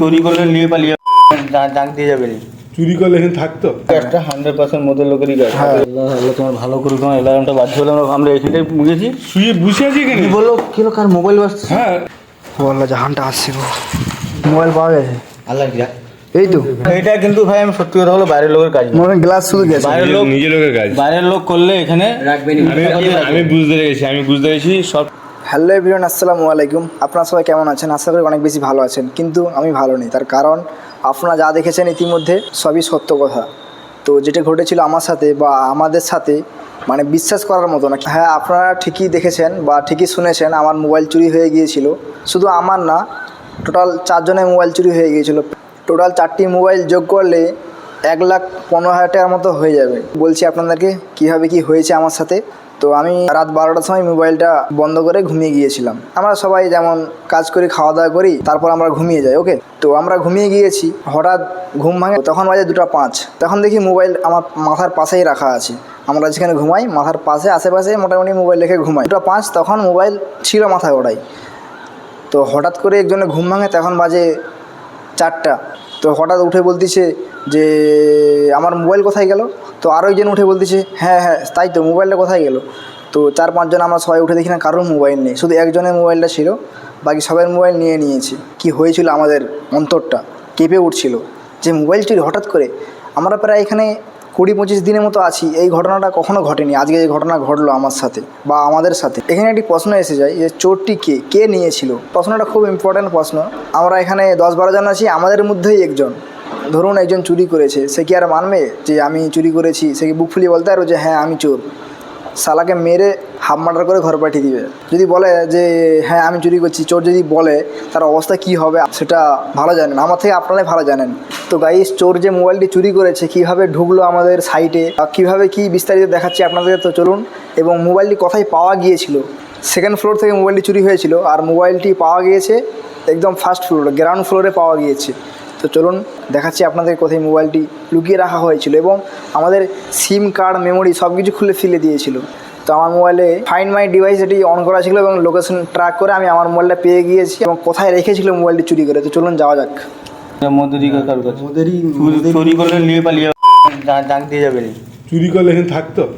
চুরি করলে নিয়ে পালিয়ে জাঁক দিয়ে যাবে চুরি করলে এখানে থাকতো? একটা হান্ড্রেড পার্সেন্ট মধ্যে লোকেরই কাজ আল্লাহ আল্লাহ তোমার ভালো করে তোমার অ্যালার্মটা বাজছে বলে আমরা আমরা এখানটাই মুগেছি শুয়ে বসে আছি এখানে? বলল কি হলো? কার মোবাইল বাজছে হ্যাঁ। বলল জাহানটা আসছে মোবাইল পাওয়া গেছে। আল্লাহ কি এই তো। এটা কিন্তু ভাই আমি সত্যি কথা হলো বাইরের লোকের কাজ। মনে গ্লাস শুধু গেছে। বাইরের লোক নিজের লোকের কাজ। বাইরের লোক করলে এখানে রাখবেনি আমি আমি বুঝতে পেরেছি আমি বুঝতে পেরেছি সব হ্যালো এভরিওয়ান, আসসালামু আলাইকুম। আপনারা সবাই কেমন আছেন? আশা করি অনেক বেশি ভালো আছেন, কিন্তু আমি ভালো নেই। তার কারণ আপনারা যা দেখেছেন ইতিমধ্যে সবই সত্য কথা। তো যেটা ঘটেছিল আমার সাথে বা আমাদের সাথে মানে বিশ্বাস করার মতো না। হ্যাঁ আপনারা ঠিকই দেখেছেন বা ঠিকই শুনেছেন, আমার মোবাইল চুরি হয়ে গিয়েছিল। শুধু আমার না, টোটাল চারজনের মোবাইল চুরি হয়ে গিয়েছিল। টোটাল চারটি মোবাইল যোগ করলে এক লাখ পনেরো হাজার টাকার মতো হয়ে যাবে। বলছি আপনাদেরকে, কীভাবে কি হয়েছে আমার সাথে? তো আমি রাত বারোটার সময় মোবাইলটা বন্ধ করে ঘুমিয়ে গিয়েছিলাম। আমরা সবাই যেমন কাজ করি খাওয়া দাওয়া করি, তারপর আমরা ঘুমিয়ে যাই ওকে তো আমরা ঘুমিয়ে গিয়েছি, হঠাৎ ঘুম ভাঙে, তখন বাজে দুটো পাঁচ। তখন দেখি মোবাইল আমার মাথার পাশেই রাখা আছে। আমরা যেখানে ঘুমাই, মাথার পাশে, আশেপাশে মোটামুটি মোবাইল রেখে ঘুমাই। দুটো পাঁচ, তখন মোবাইল ছিল মাথায় ওটাই। তো হঠাৎ করে একজনের ঘুম ভাঙে, তখন বাজে চারটা। তো হঠাৎ উঠে বলতেছে যে, আমার মোবাইল কোথায় গেল? তো আরও একজন উঠে বলতেছে হ্যাঁ হ্যাঁ তাই তো, মোবাইলটা কোথায় গেল? তো চার পাঁচজন আমরা সবাই উঠে দেখি না, কারোর মোবাইল নেই, শুধু একজনের মোবাইলটা ছিল, বাকি সবার মোবাইল নিয়ে নিয়েছি। কি হয়েছিল আমাদের অন্তরটা? কেঁপে উঠছিল। যে মোবাইল চুরি হঠাৎ করে আমরা প্রায় এখানে কুড়ি পঁচিশ দিনের মতো আছি, এই ঘটনাটা কখনো ঘটেনি। আজকে যে ঘটনা ঘটলো আমার সাথে বা আমাদের সাথে। এখানে একটি প্রশ্ন এসে যায় যে, চোরটি কে? কে নিয়েছিল? প্রশ্নটা খুব ইম্পর্ট্যান্ট প্রশ্ন। আমরা এখানে দশ বারো জন আছি, আমাদের মধ্যেই একজন। ধরুন একজন চুরি করেছে, সে কি আর মানবে যে আমি চুরি করেছি? সে কি বুক ফুলিয়ে বলতে পারো যে হ্যাঁ আমি চোর? শালাকে মেরে হাফ মার্ডার করে ঘর পাঠিয়ে দিবে। যদি বলে যে হ্যাঁ আমি চুরি করছি, চোর যদি বলে তার অবস্থা কি হবে, সেটা ভালো জানেন। আমার থেকে আপনারাই ভালো জানেন। তো গাইস চোর যে মোবাইলটি চুরি করেছে, কীভাবে ঢুকলো আমাদের সাইটে কীভাবে কি বিস্তারিত দেখাচ্ছি আপনাদের, তো চলুন। এবং মোবাইলটি কোথায় পাওয়া গিয়েছিল? সেকেন্ড ফ্লোর থেকে মোবাইলটি চুরি হয়েছিল, আর মোবাইলটি পাওয়া গিয়েছে একদম ফার্স্ট ফ্লোরে গ্রাউন্ড ফ্লোরে পাওয়া গিয়েছে। তো চলুন দেখাচ্ছি আপনাদের কোথায় মোবাইলটি লুকিয়ে রাখা হয়েছিল এবং আমাদের সিম কার্ড মেমোরি সব কিছু খুলে ফেলে দিয়েছিল। তো আমার মোবাইলে ফাইন মাই ডিভাইস এটি অন করা ছিল এবং লোকেশন ট্র্যাক করে আমি আমার মোবাইলটা পেয়ে গিয়েছি এবং কোথায় রেখেছিল মোবাইলটি চুরি করে। তো চলুন যাওয়া যাক। কাছে। মোদেরই চুরি- করলে নিয়ে পালিয়ে জাঁক দিয়ে যাবে নি। চুরি করলে এখানে থাকতো?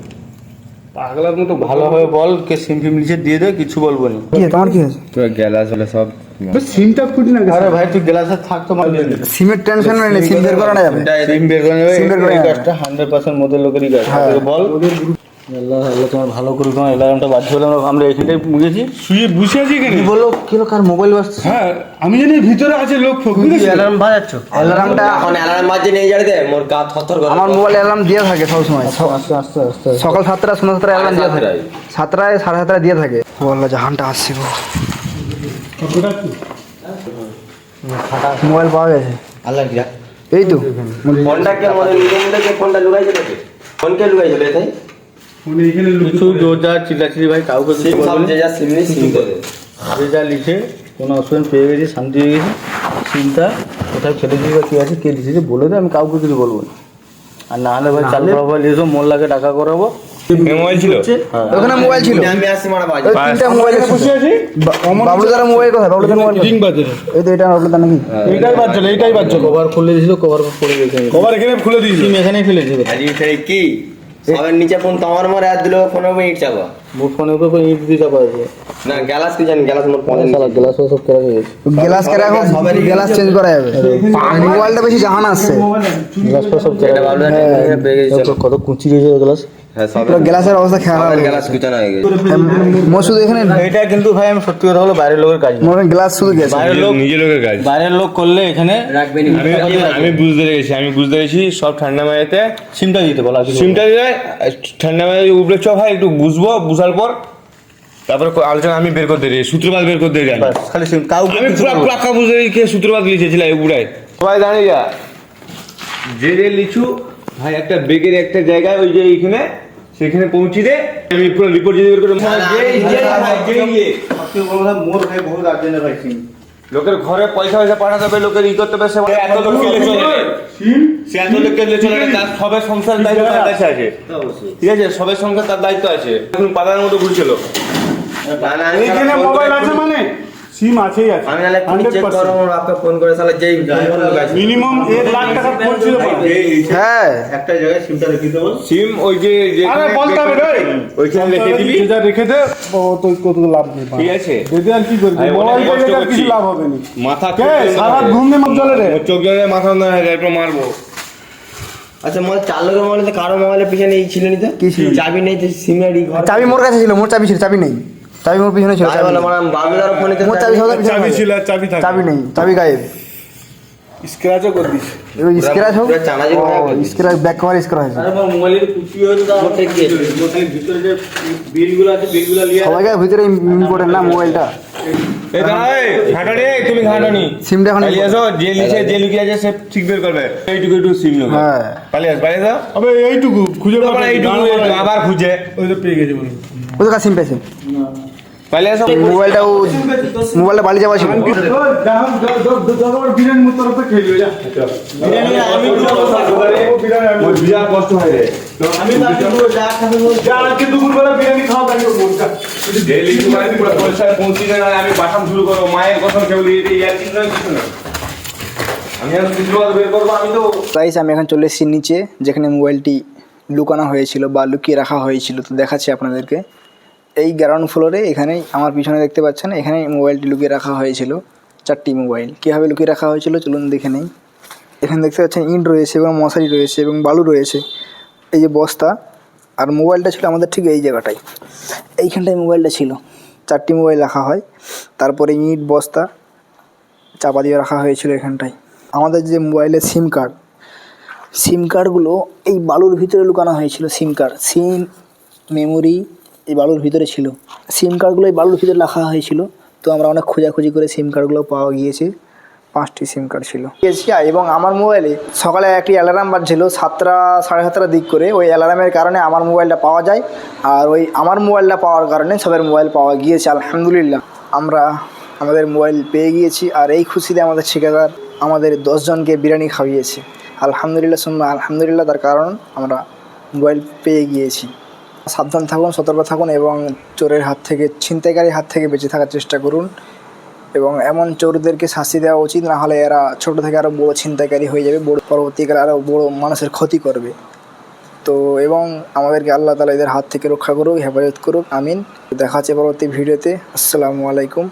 পাগলার মতো ভালোভাবে বল। কে সিম ফিম নিচে দিয়ে দে কিছু বলব না। কি তোমার কি হয়েছে তোর গ্যালাস হলে সব সিমটা খুঁজি না আরে ভাই তুই গ্লাসে থাকতো মানে সিমের টেনশন নেই সিম বের করা যাবে। সিম বের করে নেবে সিম বের করে কাজটা হান্ড্রেড পার্সেন্ট মধ্যে লোকেরই কাজ হ্যাঁ। বল। আল্লাহ আল্লাহ তোমার ভালো করে তোমার অ্যালার্মটা বাজছে বলে আমরা আমরা এখানটাই মুগেছি শুয়ে বসে আছি এখানে। কি বলল কি কার মোবাইল বাজছে? হ্যাঁ আমি জানি ভিতরে আছে লোক অ্যালার্ম বাজাচ্ছ? অ্যালার্মটা এখন অ্যালার্ম বাজে নিয়ে যাবে দে মোর গা থরথর করে। আমার মোবাইল অ্যালার্ম দিয়ে থাকে সবসময় আস্তে আস্তে আস্তে সকাল সাতটা সন্ধ্যা সাতটা অ্যালার্ম দিয়ে থাকে। সাতটায়। সাতটায় সাড়ে সাতটায় দিয়ে থাকে। জাহানটা আসছে গো। মোবাইল পাওয়া গেছে। আল্লাহ কি এই তো। ফোনটা কে মনে নিজে মধ্যে কে ফোনটা লুকাইছে নাকি? ফোন কে লুকাইছিল এটাই ফোনে এখানে কিছু জোরদার চিল্লাচিল্লি ভাই কাউকে সিম সব যে যা সিম নেই সিম করে। যে যা লিখে কোনো অপশন পেয়ে গেছি শান্তি হয়ে গেছি। চিন্তা কোথায় ফেলে দিয়েছি বা কী আছে কে দিয়েছে বলে দে আমি কাউকে কিছু বলব না। আর না হলে ভাই চালু করাবো এসো মোল্লাকে টাকা করাবো। মোবাইল ছিল? হ্যাঁ। ওখানে মোবাইল ছিল। আমি আসি মারা বাজে। তিনটা মোবাইল বসে আছি। বাবলুদার মোবাইল কোথায়? বাবলুদার মোবাইল রিং বাজে। এই তো এটা বাবলুদার নাকি? এইটাই বাজছিল এইটাই বাজছিল কভার খুলে দিয়েছিল কভার পড়ে গেছে। কভার এখানে খুলে দিয়েছি সিম এখানেই ফেলেছে আজকে সেই কি? সবার নিচে ফোন তোমার মরে দিল উপর ইট চাপা। বুট ফোনের উপর কোনো ইট দিয়ে চাপা আছে। না গ্যালাস কি জানি গ্যালাস মোর ফোন সালা গ্লাস সব কেরা হয়ে গেছে গ্লাস কেটে এখন গ্লাস চেঞ্জ করা যাবে। মোবাইলটা বেশি জাহান আসছে গ্লাস সব কেরা এটা বাবলু পেয়ে গেছে। চলো। কত কুচি রয়েছে গ্লাস। হ্যাঁ সব পুরো গ্লাসের অবস্থা খেয়াল সবার কুচানো হয়ে গেছে। মসুদ এখানে এটা কিন্তু ভাই আমি সত্যি কথা হলো বাইরের লোকের কাজ মনে গ্লাস শুধু গেছে। বাইরের লোক নিজের লোকের কাজ। বাইরের লোক করলে এখানে রাখবেনি আমি বুঝতে পেরেছি আমি বুঝতে পেরেছি সব ঠান্ডা মাঝেতে সিমটা দিতে বলা সিমটা দিলে ঠান্ডা মাঝে উপরে চ ভাই একটু বুঝব বুঝার পর তারপরে আলোচনা আমি বের করতে দিই সূত্রপাত বের করতে দিই খালি কাউকে আমি পুরো বুঝতে পেরেছি কে সূত্রপাত লিখেছিল এই উপরায় সবাই দাঁড়িয়ে যা। যে যে লিচু ভাই একটা বেগের একটা জায়গায় ওই যে এইখানে সেখানে পৌঁছে দে। আমি পুরো রিপোর্ট যদি বের করে ইয়ে। মোর ভাই বহুত আর্জেন্ট ভাই সিম। লোকের ঘরে পয়সা পয়সা পাঠাতে হবে লোকের ই করতে হবে সে এত লোক কেলে চলে। সে এত লোক কেলে চলে তার সবের সংসার দায়িত্ব তার কাছে আছে। ঠিক আছে সবের সংসার তার দায়িত্ব আছে। এখন পাতার মতো ঘুরছিল না না আমি এখানে মোবাইল আছে মানে? সিম আছেই আছে আমি চেক করো আমার বাপকে ফোন করে তাহলে যেই মিনিমাম এক লাখ টাকা ফোন ছিল হ্যাঁ। একটা জায়গায় সিমটা রেখে দেবো। সিম ওই যে আরে বলতে হবে রে। ওইখানে রেখে দিবি। যেটা রেখে দে ও তো কত লাভ নেই ঠিক আছে। যদি আর কি করবি? মোবাইল থেকে আর কিছু লাভ হবে না। মাথা কে? সারা। মত চলে রে। চোখ জলে মাথা না হয়ে এরপর মারবো। আচ্ছা মোবাইল চার লোকের মোবাইলে কারও মোবাইলের পিছনে এই ছিল নি তো? চাবি নেই তো সিমের ঘর। চাবি মোর কাছে ছিল মোর চাবি ছিল চাবি নেই। চাবি মোর পিছনে ছিল চাবি। মানে বাবুদার ফোনে মোর চাবি সবার চাবি ছিল চাবি থাকে চাবি নেই চাবি গায়েব। স্ক্র্যাচও করে দিস। স্ক্র্যাচ হোক। পুরো চানাচি করে দিস। স্ক্র্যাচ ব্যাক কভার স্ক্র্যাচ আরে আমার মোবাইলের কুচি হয়েছে তো আমার ঠিক আছে। মোবাইলের ভিতরে যে বিলগুলো আছে বিলগুলো নিয়ে সবাইকে ভিতরে ইম্পর্টেন্ট না মোবাইলটা। এই দাঁড়াই ঘাটানি তুমি ঘাটানি। সিমটা এখন পালিয়ে আসো যে লিখে যে লুকিয়ে আছে সে ঠিক বের করবে। এইটুকু একটু সিম হ্যাঁ। পালিয়ে আস পালিয়ে যাও আবে এইটুকু খুঁজে তারপরে এইটুকু আবার খুঁজে। ওই তো পেয়ে গেছি বলে ওদের কাছে সিম পেয়েছে? আসো। মোবাইলটাও মোবাইলটা আমি বিরিয়ানি বিরাট কষ্ট রে আমি তাকে পুরো যা খাবে যা আজকে দুপুরবেলা বিরিয়ানি খাওয়া তাই করব যা। পুরো পয়সায় পৌঁছে যায় আমি বাসন শুরু করব মায়ের কথা বের গাইস আমি এখন চলে এসেছি নিচে, যেখানে মোবাইলটি লুকানো হয়েছিল বা লুকিয়ে রাখা হয়েছিল। তো দেখাচ্ছি আপনাদেরকে। এই গ্রাউন্ড ফ্লোরে এখানেই আমার পিছনে দেখতে পাচ্ছেন এখানে মোবাইলটি লুকিয়ে রাখা হয়েছিল, চারটি মোবাইল কীভাবে লুকিয়ে রাখা হয়েছিল চলুন দেখে নেই। এখানে দেখতে পাচ্ছেন ইট রয়েছে এবং মশারি রয়েছে এবং বালু রয়েছে। এই যে বস্তা, আর মোবাইলটা ছিল আমাদের ঠিক এই জায়গাটায়। এইখানটায় মোবাইলটা ছিল। চারটি মোবাইল রাখা হয়, তারপরে ইট, বস্তা, চাপা দিয়ে রাখা হয়েছিল এখানটায়। আমাদের যে মোবাইলের সিম কার্ড সিম কার্ডগুলো এই বালুর ভিতরে লুকানো হয়েছিল সিম কার্ড সিম মেমোরি এই বালুর ভিতরে ছিল। সিম কার্ডগুলো এই বালুর ভিতরে রাখা হয়েছিল। তো আমরা অনেক খোঁজাখুঁজি করে সিম কার্ডগুলো পাওয়া গিয়েছে। পাঁচটি সিম কার্ড ছিল। গিয়েছি এবং আমার মোবাইলে সকালে একটি অ্যালার্ম বাজছিল সাতটা, সাড়ে সাতটার দিক করে। ওই অ্যালার্মের কারণে আমার মোবাইলটা পাওয়া যায়। আর ওই আমার মোবাইলটা পাওয়ার কারণে সবের মোবাইল পাওয়া গিয়েছে, আলহামদুলিল্লাহ। আমরা আমাদের মোবাইল পেয়ে গিয়েছি। আর এই খুশিতে আমাদের ঠিকাদার আমাদের দশজনকে বিরিয়ানি খাইয়েছে আলহামদুলিল্লাহ শুনব আলহামদুলিল্লাহ, তার কারণ আমরা মোবাইল পেয়ে গিয়েছি। সাবধান থাকুন, সতর্ক থাকুন এবং চোরের হাত থেকে, ছিনতাইকারীর হাত থেকে বেঁচে থাকার চেষ্টা করুন। এবং এমন চোরদেরকে শাস্তি দেওয়া উচিত, না হলে এরা ছোট থেকে আরও বড়ো ছিনতাইকারী হয়ে যাবে, বড় পরবর্তীকালে আরও বড় মানুষের ক্ষতি করবে। তো, এবং আমাদেরকে আল্লাহ তালা এদের হাত থেকে রক্ষা করুক, হেফাজত করুক, আমিন। দেখা হচ্ছে পরবর্তী ভিডিওতে। আসসালামু আলাইকুম।